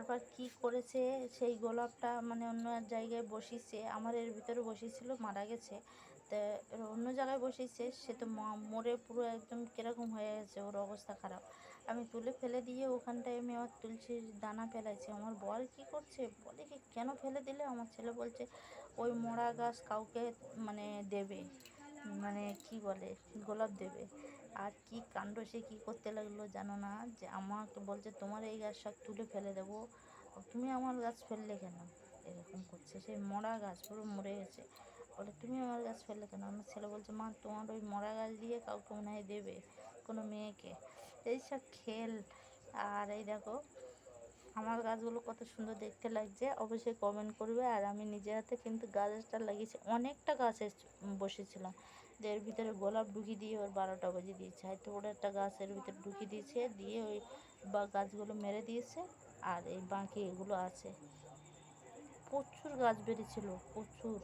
তারপর কি করেছে, সেই গোলাপটা মানে অন্য এক জায়গায় বসিয়েছে, আমার এর ভিতরে বসিয়েছিল, মারা গেছে। তা অন্য জায়গায় বসিয়েছে, সে তো মরে পুরো একদম কীরকম হয়ে গেছে, ওর অবস্থা খারাপ। আমি তুলে ফেলে দিয়ে ওখানটায় আমি আবার তুলসীর দানা ফেলাইছি। আমার বর কী করছে? বলে কি, কেন ফেলে দিলে? আমার ছেলে বলছে, ওই মরা গাছ কাউকে মানে দেবে। মানে কি বলে, গোলাপ দেবে। আর কি কাণ্ড সে কী করতে লাগল জানো না? যে আমাকে বলছে, তোমার এই গাছ সব তুলে ফেলে দেবো। তুমি আমার গাছ ফেললে কেন? এরকম করছে। সেই মরা গাছ পুরো মরে গেছে। বলে, তুমি আমার গাছ ফেললে কেন? আমার ছেলে বলছে, মা, তোমার ওই মরা গাছ দিয়ে কাউকে মনে হয় দেবে, কোনো মেয়েকে। এইসব খেল। আর এই দেখো আমার গাছগুলো কত সুন্দর দেখতে লাগছে, অবশ্যই কমেন্ট করবে। আর আমি নিজের হাতে কিন্তু গাছটা লাগিয়েছি, অনেকটা গাছ বসেছিলাম। যে এর ভিতরে গোলাপ ঢুকিয়ে দিয়ে ওর বারোটা বাজে দিয়েছে। হয়তো ওর একটা গাছ এর ভিতরে ঢুকিয়ে দিয়েছে, দিয়ে ওই বা, গাছগুলো মেরে দিয়েছে, আর এই বাকি এগুলো আছে। প্রচুর গাছ বেরিয়েছিল, প্রচুর।